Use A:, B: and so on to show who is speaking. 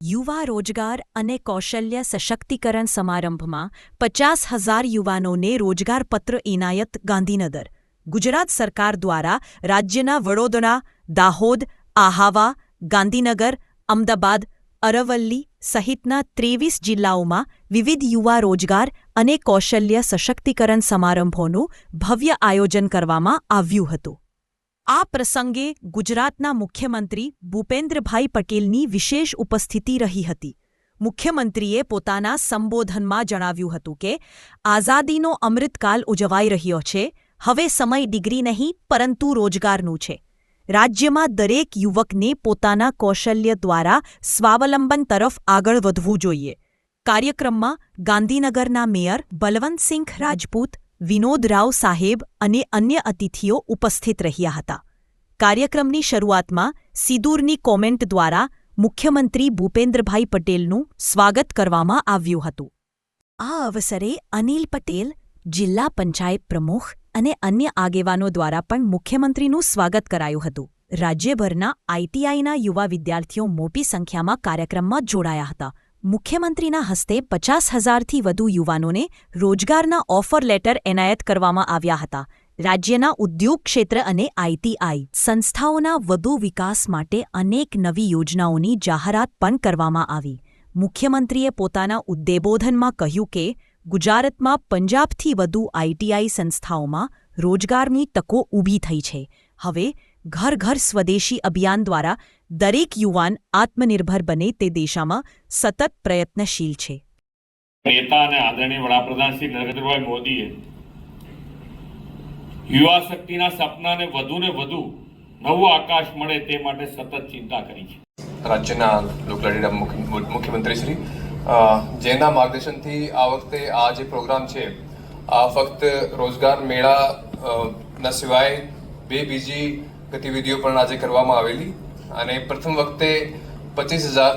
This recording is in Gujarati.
A: યુવા રોજગાર અને કૌશલ્ય સશક્તિકરણ સમારંભમાં પચાસ હજાર યુવાનોને રોજગારપત્ર ઇનાયત ગાંધીનગર. ગુજરાત સરકાર દ્વારા રાજ્યના વડોદરા, દાહોદ, આહાવા, ગાંધીનગર, અમદાવાદ, અરવલ્લી સહિતના ત્રેવીસ જિલ્લાઓમાં વિવિધ યુવા રોજગાર અને કૌશલ્ય સશક્તિકરણ સમારંભોનું ભવ્ય આયોજન કરવામાં આવ્યું હતું. આ પ્રસંગે ગુજરાતના મુખ્યમંત્રી ભૂપેન્દ્રભાઈ પટેલની વિશેષ ઉપસ્થિતિ રહી હતી. મુખ્યમંત્રીએ પોતાના સંબોધનમાં જણાવ્યું હતું કે, આઝાદીનો અમૃતકાલ ઉજવાઈ રહ્યો છે, હવે સમય ડિગ્રી નહીં, પરંતુ રોજગારનું છે. રાજ્યમાં દરેક યુવકને પોતાના કૌશલ્ય દ્વારા સ્વાવલંબન તરફ આગળ વધવું જોઈએ. કાર્યક્રમમાં ગાંધીનગરના મેયર બલવંતસિંહ રાજપૂત વિનોદ રાવ સાહેબ અને અન્ય અતિથિઓ ઉપસ્થિત રહ્યા હતા. કાર્યક્રમની શરૂઆતમાં સિદૂરની કોમેન્ટ દ્વારા મુખ્યમંત્રી ભૂપેન્દ્રભાઈ પટેલનું સ્વાગત કરવામાં આવ્યું હતું. આ અવસરે અનિલ પટેલ, જિલ્લા પંચાયત પ્રમુખ અને અન્ય આગેવાનો દ્વારા પણ મુખ્યમંત્રીનું સ્વાગત કરાયું હતું. રાજ્યભરના આઈટીઆઈના યુવા વિદ્યાર્થીઓ મોટી સંખ્યામાં કાર્યક્રમમાં જોડાયા હતા. મુખ્યમંત્રીના હસ્તે પચાસ હજારથી વધુ યુવાનોને રોજગારના ઓફર લેટર એનાયત કરવામાં આવ્યા હતા. રાજ્યના ઉદ્યોગ ક્ષેત્ર અને આઈટીઆઈ સંસ્થાઓના વધુ વિકાસ માટે અનેક નવી યોજનાઓની જાહેરાત પણ કરવામાં આવી. મુખ્યમંત્રીએ પોતાના ઉદ્દેબોધનમાં કહ્યું કે, ગુજરાતમાં પંજાબથી વધુ આઈટીઆઈ સંસ્થાઓમાં રોજગારની તકો ઊભી થઈ છે. હવે ઘર ઘર સ્વદેશી અભિયાન દ્વારા દરેક યુવાન આત્મનિર્ભર બને તે દિશામાં સતત પ્રયત્નશીલ છે.
B: નેતા અને આદરણીય વડાપ્રધાન શ્રી નરેન્દ્રભાઈ મોદીએ યુવા શક્તિના સપનાને વધુ ને વધુ નવું આકાશ મળે તે માટે સતત ચિંતા કરી છે.
C: રાજ્યના લોકલાડીના મુખ્યમંત્રી શ્રી અ, જેના માર્ગદર્શનથી આ વખતે આ જે પ્રોગ્રામ છે આ ફક્ત રોજગાર મેળા ના સિવાય બે બીજી ગતિવિધિઓ પણ આજે કરવામાં આવેલી. અને પ્રથમ વખતે પચીસ હજાર